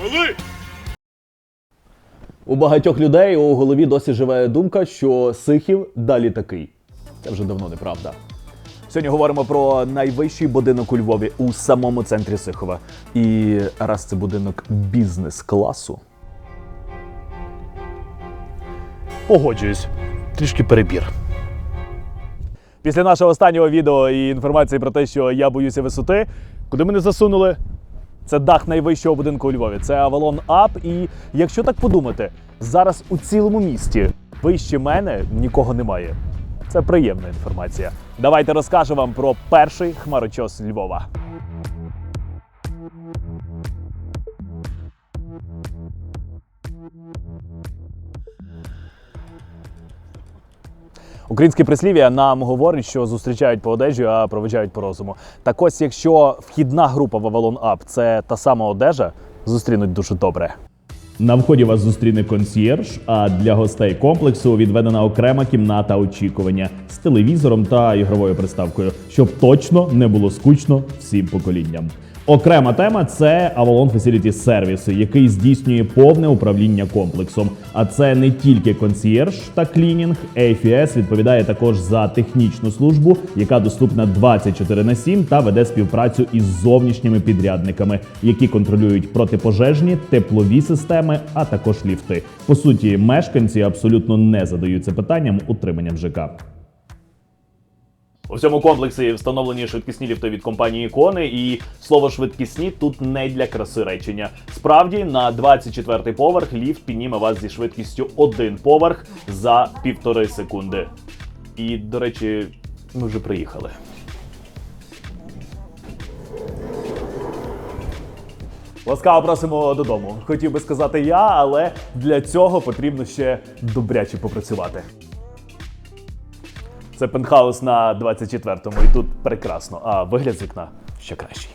Малий! У багатьох людей у голові досі живе думка, що Сихів далі такий. Це вже давно неправда. Сьогодні говоримо про найвищий будинок у Львові у самому центрі Сихова. І раз це будинок бізнес-класу. Погоджуюсь. Трішки перебір. Після нашого останнього відео і інформації про те, що я боюся висоти, куди мене засунули? Це дах найвищого будинку у Львові. Це Avalon Up. І якщо так подумати, зараз у цілому місті вище мене нікого немає. Це приємна інформація. Давайте розкажу вам про перший хмарочос Львова. Українське прислів'я нам говорить, що зустрічають по одежі, а проведжають по розуму. Так ось, якщо вхідна група в Avalon це та сама одежа, зустрінуть дуже добре. На вході вас зустріне консьєрж, а для гостей комплексу відведена окрема кімната очікування з телевізором та ігровою приставкою, щоб точно не було скучно всім поколінням. Окрема тема це Avalon Facility Service, який здійснює повне управління комплексом. А це не тільки консьєрж та клінінг. AFS відповідає також за технічну службу, яка доступна 24 на 7 та веде співпрацю із зовнішніми підрядниками, які контролюють протипожежні, теплові системи, а також ліфти. По суті, мешканці абсолютно не задаються питанням утриманням ЖК. У всьому комплексі встановлені швидкісні ліфти від компанії Кони, і слово швидкісні тут не для краси речення. Справді, на 24-й поверх ліфт підніме вас зі швидкістю один поверх за півтори секунди. І, до речі, ми вже приїхали. Ласкаво просимо додому. Хотів би сказати я, але для цього потрібно ще добряче попрацювати. Це пентхаус на 24-му, і тут прекрасно, а вигляд з вікна ще кращий.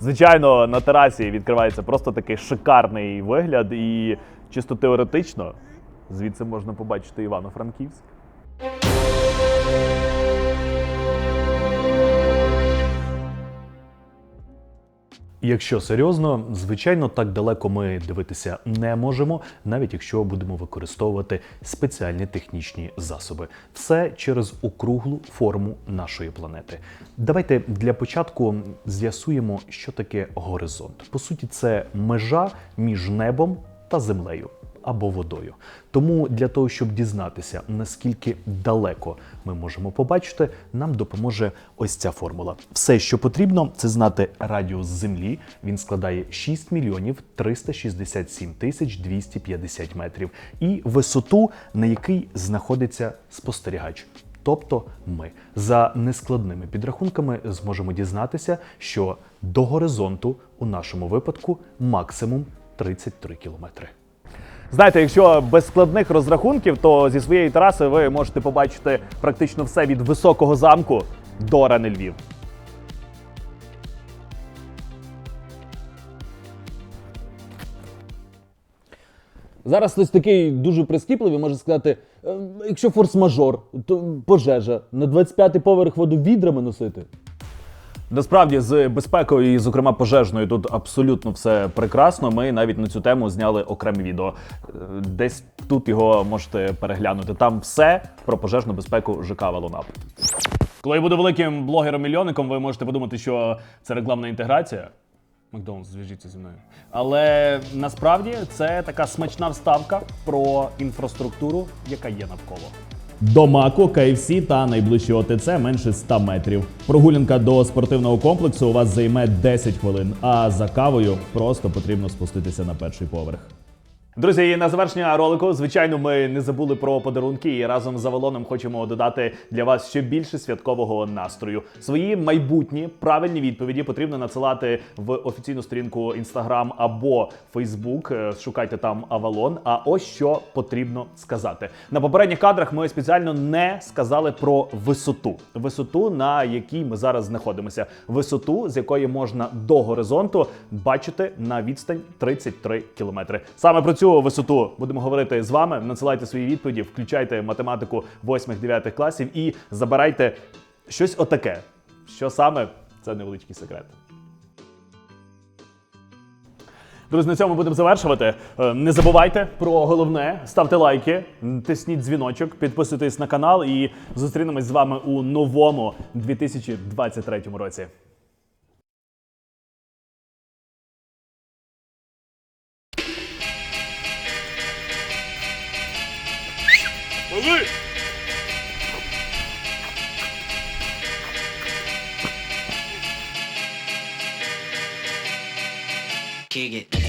Звичайно, на терасі відкривається просто такий шикарний вигляд, і чисто теоретично звідси можна побачити Івано-Франківськ. Якщо серйозно, звичайно, так далеко ми дивитися не можемо, навіть якщо будемо використовувати спеціальні технічні засоби. Все через округлу форму нашої планети. Давайте для початку з'ясуємо, що таке горизонт. По суті, це межа між небом та землею або водою. Тому для того, щоб дізнатися, наскільки далеко ми можемо побачити, нам допоможе ось ця формула. Все, що потрібно, це знати радіус Землі. Він складає 6 мільйонів 367 тисяч 250 метрів, і висоту, на якій знаходиться спостерігач. Тобто ми за нескладними підрахунками зможемо дізнатися, що до горизонту у нашому випадку максимум 33 кілометри. Знаєте, якщо без складних розрахунків, то зі своєї траси ви можете побачити практично все від високого замку до арени Львів. Зараз хтось такий дуже прискіпливий може сказати: «Е, якщо форс-мажор, то пожежа на 25-й поверх воду відрами носити. Насправді з безпекою і, зокрема, пожежною тут абсолютно все прекрасно. Ми навіть на цю тему зняли окреме відео. Е, Десь тут його можете переглянути. Там все про пожежну безпеку ЖК Валонап. Коли я буду великим блогером-мільйонником, ви можете подумати, що це рекламна інтеграція. Макдональдс, зв'яжіться зі мною. Але насправді це така смачна вставка про інфраструктуру, яка є навколо. До Маку, КФС та найближчого ОТЦ менше 100 метрів. Прогулянка до спортивного комплексу у вас займе 10 хвилин, а за кавою просто потрібно спуститися на перший поверх. Друзі, і на завершення ролику, звичайно, ми не забули про подарунки і разом з Авалоном хочемо додати для вас ще більше святкового настрою. Свої майбутні правильні відповіді потрібно надсилати в офіційну сторінку Instagram або Facebook. Е, Шукайте там Авалон. А ось що потрібно сказати. На попередніх кадрах ми спеціально не сказали про висоту. Висоту, на якій ми зараз знаходимося. Висоту, з якої можна до горизонту бачити на відстань 33 кілометри. Саме про цю цю висоту будемо говорити з вами. Надсилайте свої відповіді, включайте математику 8-9 класів і забирайте щось отаке. Що саме це невеличкий секрет. Друзі, на цьому будемо завершувати. Е, Не забувайте про головне, ставте лайки, тисніть дзвіночок, підписуйтесь на канал і зустрінемось з вами у новому 2023 році. Move it!